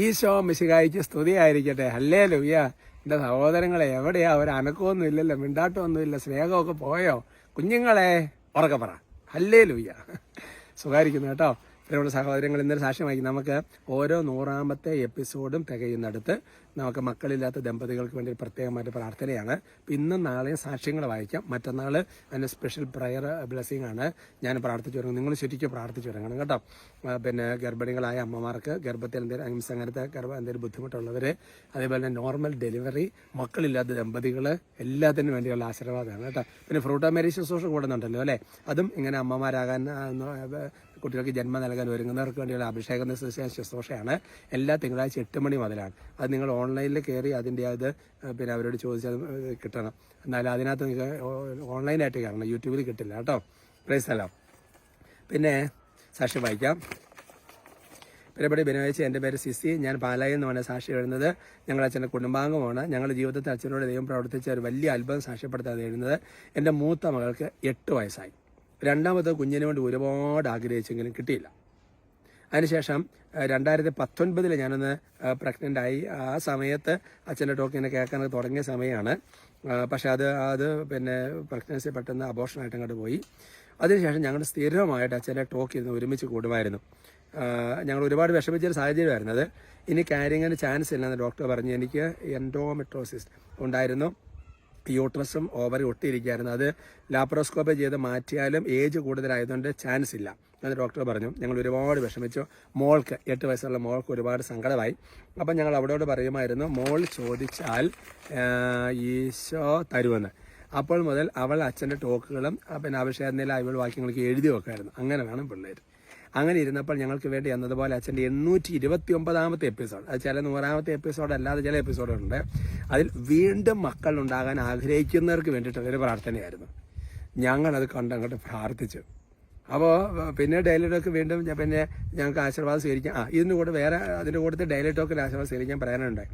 ഈശോ മിശികായിക്ക് സ്തുതിയായിരിക്കട്ടെ. അല്ലേ ലുയ്യ എന്റെ സഹോദരങ്ങളെ എവിടെയാ? ഒരു അനക്കമൊന്നും ഇല്ലല്ലോ മിണ്ടാട്ടമൊന്നും ഇല്ല സ്നേഹമൊക്കെ പോയോ? കുഞ്ഞുങ്ങളെ ഉറക്കെ പറ. അല്ലേ ലുയ്യ സുഖായിരിക്കുന്നു കേട്ടോ. പ്രിയമുള്ള സഹോദരങ്ങൾ ഇന്നലെ സാക്ഷ്യമായി നമുക്ക് ഓരോ നൂറാമത്തെ എപ്പിസോഡും തികയുന്നിടത്ത് നമുക്ക് മക്കളില്ലാത്ത ദമ്പതികൾക്ക് വേണ്ടി പ്രത്യേകമായിട്ട് പ്രാർത്ഥനയാണ്. ഇന്നും നാളെയും സാക്ഷ്യങ്ങൾ വായിക്കാം. മറ്റന്നാൾ അതിന്റെ സ്പെഷ്യൽ പ്രയർ ബ്ലെസ്സിങ് ആണ്. ഞാൻ പ്രാർത്ഥിച്ചു തുടങ്ങും നിങ്ങൾ ശരിക്കും പ്രാർത്ഥിച്ചു തുടങ്ങണം കേട്ടോ. പിന്നെ ഗർഭിണികളായ അമ്മമാർക്ക് ഗർഭത്തിൽ എന്തെങ്കിലും അഹിംസ അങ്ങനത്തെ ഗർഭം എന്തെങ്കിലും ബുദ്ധിമുട്ടുള്ളവർ അതേപോലെ തന്നെ നോർമൽ ഡെലിവറി മക്കളില്ലാത്ത ദമ്പതികൾ എല്ലാത്തിനും വേണ്ടിയുള്ള ആശീർവാദമാണ് കേട്ടോ. പിന്നെ ഫ്രൂട്ട് മേരി ശുശ്രൂഷ കൂടുന്നുണ്ടല്ലോ അല്ലേ? അതും ഇങ്ങനെ അമ്മമാരാകാൻ കുട്ടികൾക്ക് ജന്മം നൽകാൻ ഒരുങ്ങുന്നവർക്ക് വേണ്ടിയുള്ള അഭിഷേകം നിശ്ചയിച്ച ശുശ്രൂഷയാണ്. എല്ലാ തിങ്കളാഴ്ച എട്ട് മണി മുതലാണ്. അത് നിങ്ങൾ ഓൺലൈനിൽ കയറി അതിന്റെ അത് പിന്നെ അവരോട് ചോദിച്ചാൽ കിട്ടണം. എന്നാൽ അതിനകത്ത് നിങ്ങൾക്ക് ഓൺലൈനായിട്ട് കാണണം. യൂട്യൂബിൽ കിട്ടില്ല കേട്ടോ. പ്രൈസ് അല്ല പിന്നെ സാക്ഷി വായിക്കാം. പരിപാടി ബനുവാഴ്ച എന്റെ പേര് സിസി. ഞാൻ പാലായിൽ നിന്നാണ് സാക്ഷി എഴുതുന്നത് ഞങ്ങൾ അച്ഛന്റെ കുടുംബാംഗമാണ്. ഞങ്ങളുടെ ജീവിതത്തിൽ അച്ഛനോട് ദൈവം പ്രവർത്തിച്ച ഒരു വലിയ അത്ഭുതം സാക്ഷ്യപ്പെടുത്താതെ എഴുതുന്നത് എന്റെ മൂത്ത മകൾക്ക് എട്ട് വയസ്സായി. രണ്ടാമത്തെ കുഞ്ഞിന് വേണ്ടി ഒരുപാട് ആഗ്രഹിച്ചെങ്കിലും കിട്ടിയില്ല. അതിനുശേഷം രണ്ടായിരത്തി പത്തൊൻപതിൽ ഞാനൊന്ന് പ്രഗ്നന്റ് ആയി ആ സമയത്ത് അച്ഛന്റെ ടോക്കിനെ കേൾക്കാൻ തുടങ്ങിയ സമയമാണ് പക്ഷെ അത് അത് പിന്നെ പ്രഗ്നൻസി പെട്ടെന്ന് അബോഷനായിട്ട് അങ്ങോട്ട് പോയി. അതിനുശേഷം ഞങ്ങൾ സ്ഥിരമായിട്ട് അച്ഛന്റെ ടോക്ക് ഇരുന്ന് ഒരുമിച്ച് കൂടുമായിരുന്നു. ഞങ്ങൾ ഒരുപാട് വിഷമിച്ചൊരു സാഹചര്യമായിരുന്നു അത്. ഇനി കാര്യങ്ങിന് ചാൻസ് ഇല്ലെന്ന് ഡോക്ടർ പറഞ്ഞു. എനിക്ക് എൻഡോമെട്രോസിസ് ഉണ്ടായിരുന്നു. യൂട്രസും ഓവറി ഒട്ടിയിരിക്കുകയായിരുന്നു. അത് ലാപ്രോസ്കോപ്പി ചെയ്ത് മാറ്റിയാലും ഏജ് കൂടുതലായതുകൊണ്ട് ചാൻസ് ഇല്ല എന്ന് ഡോക്ടർ പറഞ്ഞു. ഞങ്ങൾ ഒരുപാട് വിഷമിച്ചു. മോൾക്ക് എട്ട് വയസ്സുള്ള മോൾക്ക് ഒരുപാട് സങ്കടമായി. അപ്പം ഞങ്ങൾ അവിടോട് പറയുമായിരുന്നു മോൾ ചോദിച്ചാൽ ഈശോ തരുമെന്ന്. അപ്പോൾ മുതൽ അവൾ അച്ഛന്റെ ടോക്കുകളും പിന്നെ അഭിഷേകനില അവൾ വാക്യങ്ങളൊക്കെ എഴുതി വെക്കായിരുന്നു അങ്ങനെ വേണം പിള്ളേർ അങ്ങനെ ഇരുന്നപ്പോൾ ഞങ്ങൾക്ക് വേണ്ടി എന്നതുപോലെ അച്ഛന്റെ എണ്ണൂറ്റി ഇരുപത്തി ഒമ്പതാമത്തെ എപ്പിസോഡ് അത് ചില നൂറാമത്തെ എപ്പിസോഡ് അല്ലാതെ ചില എപ്പിസോഡുണ്ട് അതിൽ വീണ്ടും മക്കൾ ഉണ്ടാകാൻ ആഗ്രഹിക്കുന്നവർക്ക് വേണ്ടിയിട്ടുള്ളൊരു പ്രാർത്ഥനയായിരുന്നു. ഞങ്ങളത് കണ്ടങ്ങോട്ട് പ്രാർത്ഥിച്ചു. അപ്പോൾ പിന്നെ ഡെയിലി ടോക്ക് വീണ്ടും പിന്നെ ഞങ്ങൾക്ക് ആശീർവാദം സ്വീകരിക്കാം. ആ ഇതിന്റെ കൂടെ വേറെ അതിന്റെ കൂട്ടത്തിൽ ഡെയിലി ടോക്കിൽ ആശീർവാദം സ്വീകരിക്കാൻ പറയാനുണ്ട്.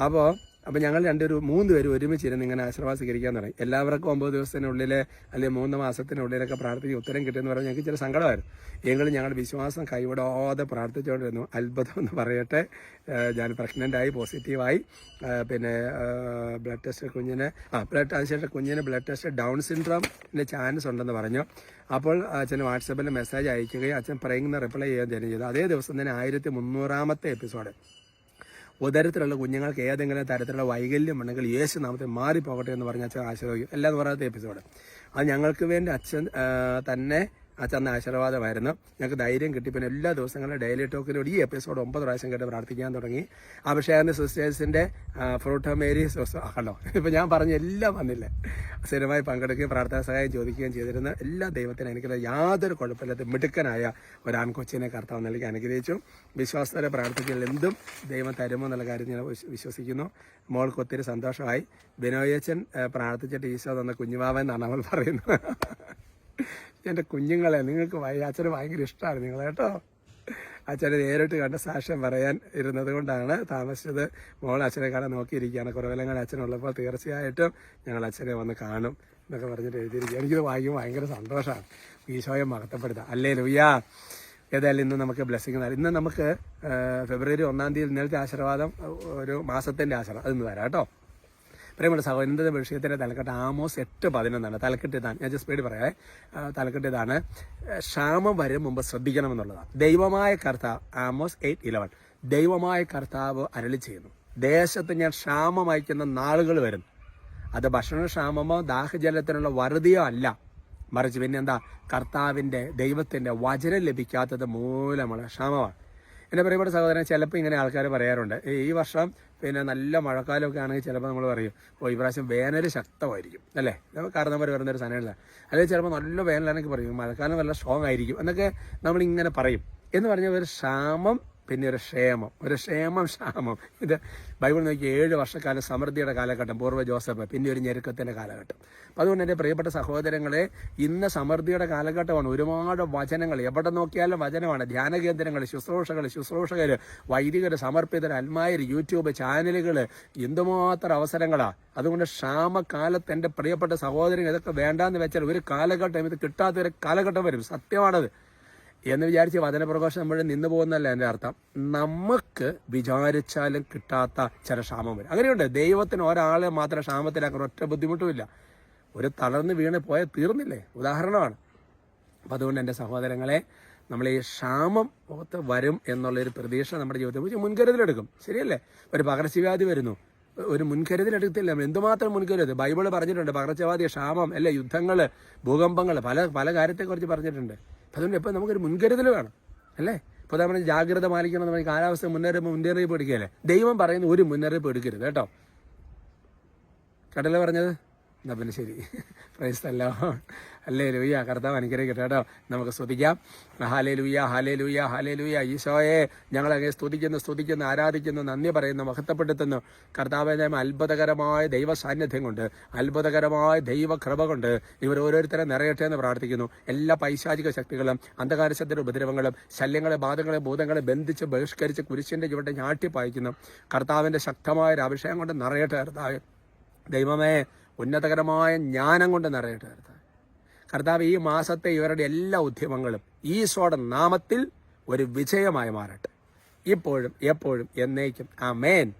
അപ്പോൾ അപ്പോൾ ഞങ്ങൾ രണ്ടൊരു മൂന്ന് പേരും ഒരുമിച്ചിരുന്ന് ഇങ്ങനെ ആശ്രമം സ്വീകരിക്കാൻ തുടങ്ങി. എല്ലാവർക്കും ഒമ്പത് ദിവസത്തിനുള്ളിൽ അല്ലെങ്കിൽ മൂന്ന് മാസത്തിനുള്ളിലൊക്കെ പ്രാർത്ഥിച്ച് ഉത്തരം കിട്ടുമെന്ന് പറഞ്ഞാൽ ഞങ്ങൾക്ക് ചില സങ്കടമായിരുന്നു. എങ്കിലും ഞങ്ങൾ വിശ്വാസം കൈവിടാതെ പ്രാർത്ഥിച്ചുകൊണ്ടിരുന്നു. അത്ഭുതം എന്ന് പറയട്ടെ. ഞാൻ പ്രഗ്നന്റായി പോസിറ്റീവായി പിന്നെ ബ്ലഡ് ടെസ്റ്റ് കുഞ്ഞിന് ആ ബ്ലഡ് അതിനുശേഷം കുഞ്ഞിന് ബ്ലഡ് ടെസ്റ്റ് ഡൗൺ സിൻഡ്രോമിന്റെ ചാൻസ് ഉണ്ടെന്ന് പറഞ്ഞു. അപ്പോൾ അച്ഛന് വാട്സപ്പിൽ മെസ്സേജ് അയക്കുകയും അച്ഛൻ പറയുന്ന റിപ്ലൈ ചെയ്യുകയും ചെയ്തു. അതേ ദിവസം തന്നെ ആയിരത്തി മുന്നൂറാമത്തെ എപ്പിസോഡ് ഉദരത്തിലുള്ള കുഞ്ഞുങ്ങൾക്ക് ഏതെങ്കിലും തരത്തിലുള്ള വൈകല്യം ഉണ്ടെങ്കിൽ യേശു നാമത്തെ മാറിപ്പോകട്ടെ എന്ന് പറഞ്ഞ അച്ഛൻ ആശീർവദിക്കും. എല്ലാം പറയാത്ത എപ്പിസോഡ് അത് ഞങ്ങൾക്ക് വേണ്ടി അച്ഛൻ ആ, തന്നെ ആശീർവാദമായിരുന്നു. ഞങ്ങൾക്ക് ധൈര്യം കിട്ടി. പിന്നെ എല്ലാ ദിവസങ്ങളും ഡെയിലി ടോക്കിലൂടെ ഈ എപ്പിസോഡ് ഒമ്പത് പ്രാവശ്യം കേട്ട് പ്രാർത്ഥിക്കാൻ തുടങ്ങി. അഭിഷേകന്റെ സിസ്റ്റേഴ്സിന്റെ ഫ്രൂട്ട് മേരി കണ്ടോ? ഇപ്പൊ ഞാൻ പറഞ്ഞ എല്ലാം വന്നില്ലേ? സ്ഥിരമായി പങ്കെടുക്കുകയും പ്രാർത്ഥനാ സഹായം ചോദിക്കുകയും ചെയ്തിരുന്ന എല്ലാ ദൈവത്തിനും എനിക്ക് യാതൊരു കുഴപ്പമില്ലാത്ത മിടുക്കനായ ഒരു ആൺകൊച്ചിനെ കർത്താവ് നൽകി അനുഗ്രഹിച്ചു. വിശ്വാസത്തോടെ പ്രാർത്ഥിക്കൽ എന്തും ദൈവം തരുമോ എന്നുള്ള കാര്യം ഞാൻ വിശ്വസിക്കുന്നു. മോൾക്ക് ഒത്തിരി സന്തോഷമായി. ബിനോയച്ചൻ പ്രാർത്ഥിച്ച പ്രാർത്ഥിച്ചിട്ട് ഈശോ തന്ന കുഞ്ഞുമാവൻ എന്നാണ് അവൾ പറയുന്നത്. എന്റെ കുഞ്ഞുങ്ങളെ നിങ്ങൾക്ക് അച്ഛന് ഭയങ്കര ഇഷ്ടമാണ് നിങ്ങളെ കേട്ടോ. അച്ഛനെ നേരിട്ട് കണ്ട് സാക്ഷ്യം പറയാൻ ഇരുന്നത് കൊണ്ടാണ് താമസിച്ചത്. മോൾ അച്ഛനെ കാണാൻ നോക്കിയിരിക്കുകയാണ്. കുറവെല്ലാം അച്ഛനുള്ളപ്പോൾ തീർച്ചയായിട്ടും ഞങ്ങൾ അച്ഛനെ വന്ന് കാണും എന്നൊക്കെ പറഞ്ഞിട്ട് എഴുതിയിരിക്കുക എനിക്കിത് വായിക്കും ഭയങ്കര സന്തോഷമാണ്. ഈശോയെ മഹത്വപ്പെടുത്താം അല്ലേ ലുയ്യാ ഏതായാലും ഇന്ന് നമുക്ക് ബ്ലെസ്സിങ് തരാം ഇന്ന് നമുക്ക് ഫെബ്രുവരി ഒന്നാം തീയതി ഇന്നലത്തെ ആശീർവാദം ഒരു മാസത്തിന്റെ ആശീർവാദം. ഇന്ന് തരാം കേട്ടോ. പ്രിയമുള്ള സഹോദരന്റെ വിഷയത്തിന്റെ തലക്കെട്ട് ആമോസ് എട്ട് പതിനൊന്നാണ്. തലക്കെട്ട് ഇതാണ് ഞാൻ ജസ്റ്റ് പേടി പറയാം തലക്കെട്ട് ഇതാണ് ക്ഷാമം വരും മുമ്പ് ശ്രദ്ധിക്കണമെന്നുള്ളതാണ് ദൈവമായ കർത്താവ് ആമോസ് എയ്റ്റ് ഇലവൻ ദൈവമായ കർത്താവ് അരളി ചെയ്യുന്നു. ദേശത്ത് ഞാൻ ക്ഷാമം അയക്കുന്ന നാളുകൾ വരും. അത് ഭക്ഷണക്ഷാമമോ ദാഹജലത്തിനുള്ള വറുതിയോ അല്ല. മറിച്ച് പിന്നെ എന്താ കർത്താവിന്റെ ദൈവത്തിന്റെ വചനം ലഭിക്കാത്തത് മൂലമുള്ള ക്ഷാമമാണ്. എന്റെ പ്രിയപ്പെട്ട സഹോദരൻ ചിലപ്പോൾ ഇങ്ങനെ ആൾക്കാർ പറയാറുണ്ട്. ഈ വർഷം പിന്നെ നല്ല മഴക്കാലമൊക്കെ ആണെങ്കിൽ ചിലപ്പോൾ നമ്മൾ പറയും ഓ ഈ പ്രാവശ്യം വേനൽ ശക്തമായിരിക്കും. അല്ലേ? കാരണവർ വരുന്ന ഒരു സാധനമല്ല? അല്ലെങ്കിൽ ചിലപ്പോൾ നല്ല വേനലാണെങ്കിൽ പറയും മഴക്കാലം നല്ല സ്ട്രോങ് ആയിരിക്കും. എന്നൊക്കെ നമ്മളിങ്ങനെ പറയും. എന്ന് പറഞ്ഞാൽ ഒരു ക്ഷാമം പിന്നെ ഒരു ക്ഷേമം. ഒരു ക്ഷേമം ക്ഷാമം. ഇത് ബൈബിൾ നോക്കി ഏഴ് വർഷക്കാലം സമൃദ്ധിയുടെ കാലഘട്ടം പൂർവ ജോസഫ് പിന്നെ ഒരു ഞെരുക്കത്തിന്റെ കാലഘട്ടം. അപ്പം അതുകൊണ്ട് എന്റെ പ്രിയപ്പെട്ട സഹോദരങ്ങളെ ഇന്ന് സമൃദ്ധിയുടെ കാലഘട്ടമാണ്. ഒരുപാട് വചനങ്ങൾ എവിടെ നോക്കിയാലും വചനമാണ്. ധ്യാന കേന്ദ്രങ്ങൾ ശുശ്രൂഷകൾ ശുശ്രൂഷകർ വൈദികർ സമർപ്പിതർ അന്മാർ യൂട്യൂബ് ചാനലുകൾ എന്തുമാത്രം അവസരങ്ങളാണ് അതുകൊണ്ട് ക്ഷാമകാലത്ത് എന്റെ പ്രിയപ്പെട്ട സഹോദരൻ ഇതൊക്കെ വേണ്ടാന്ന് വെച്ചാൽ ഒരു കാലഘട്ടം ഇത് കിട്ടാത്തൊരു കാലഘട്ടം വരും. സത്യമാണത്. എന്ന് വിചാരിച്ച് വചനപ്രഘോഷം നമ്മൾ നിന്ന് പോകുന്നല്ല എന്റെ അർത്ഥം. നമുക്ക് വിചാരിച്ചാലും കിട്ടാത്ത ചില ക്ഷാമം വരും. അങ്ങനെയുണ്ട്. ദൈവത്തിന് ഒരാളെ മാത്രം ക്ഷാമത്തിലാക്കുന്ന ഒറ്റ ബുദ്ധിമുട്ടുമില്ല. ഒരു തളർന്ന് വീണ് പോയാൽ തീർന്നില്ലേ? ഉദാഹരണമാണ്. അപ്പം അതുകൊണ്ട് എന്റെ സഹോദരങ്ങളെ നമ്മൾ ഈ ക്ഷാമം മുഖത്ത് വരും എന്നുള്ളൊരു പ്രതീക്ഷ നമ്മുടെ ജീവിതത്തിൽ കുറിച്ച് മുൻകരുതലെടുക്കും. ശരിയല്ലേ? ഒരു പകർച്ചവ്യാധി വരുന്നു. ഒരു മുൻകരുതലെടുത്തില്ല. നമ്മൾ എന്തുമാത്രം മുൻകരുത് ബൈബിൾ പറഞ്ഞിട്ടുണ്ട് പകർച്ചവ്യാധി ക്ഷാമം അല്ലെ? യുദ്ധങ്ങൾ ഭൂകമ്പങ്ങൾ പല പല കാര്യത്തെക്കുറിച്ച് പറഞ്ഞിട്ടുണ്ട്. അപ്പം അതുകൊണ്ട് എപ്പോൾ നമുക്കൊരു മുൻകരുതൽ വേണം അല്ലേ? ഇപ്പോൾ നമ്മൾ ജാഗ്രത പാലിക്കണം നമ്മൾ കാലാവസ്ഥ മുന്നറിയിപ്പ് മുന്നറിയിപ്പ് എടുക്കുകയല്ലേ ദൈവം പറയുന്ന ഒരു മുന്നറിയിപ്പ് എടുക്കരുത് കേട്ടോ. കടല പറഞ്ഞത്? എന്നാ പിന്നെ ശരി. പ്രൈസ് പ്രൈസ്തല്ലോ. അല്ലേ ലൂയ കർത്താവ് അനുഗ്രഹിക്കട്ടെ കേട്ടോ. നമുക്ക് സ്തുതിക്കാം. ഹാലേ ലൂയ ഹാലേ ലൂയ ഹാലേ ലൂയ ഈശോയെ ഞങ്ങളങ്ങനെ സ്തുതിക്കുന്നു സ്തുതിക്കുന്നു ആരാധിക്കുന്നു നന്ദി പറയുന്നു മഹത്വപ്പെടുത്തുന്നു. കർത്താവിനെ അത്ഭുതകരമായ ദൈവ സാന്നിധ്യം കൊണ്ട് അത്ഭുതകരമായ ദൈവ കൃപ കൊണ്ട് ഇവർ ഓരോരുത്തരെ നിറയട്ടെ എന്ന് പ്രാർത്ഥിക്കുന്നു. എല്ലാ പൈശാചിക ശക്തികളും അന്ധകാരശത്തിന്റെ ഉപദ്രവങ്ങളും ശല്യങ്ങളെ ബാധകളെ ഭൂതങ്ങളെ ബന്ധിച്ച് ബഹിഷ്കരിച്ച് കുരിശിന്റെ ചുവട്ടെ ഞാട്ടി പായിക്കുന്നു. കർത്താവിന്റെ ശക്തമായ ഒരു അഭിഷേകം കൊണ്ട് നിറയട്ടെ കർത്താവ്. ദൈവമേ ഉന്നതകരമായ ജ്ഞാനം കൊണ്ട് നിറയട്ടെ കർത്താവ്. കർത്താവ് ഈ മാസത്തെ ഇവരുടെ എല്ലാ ഉദ്യമങ്ങളും ഈശോയുടെ നാമത്തിൽ ഒരു വിജയമായി മാറട്ടെ. ഇപ്പോഴും എപ്പോഴും എന്നേക്കും. ആ മേൻ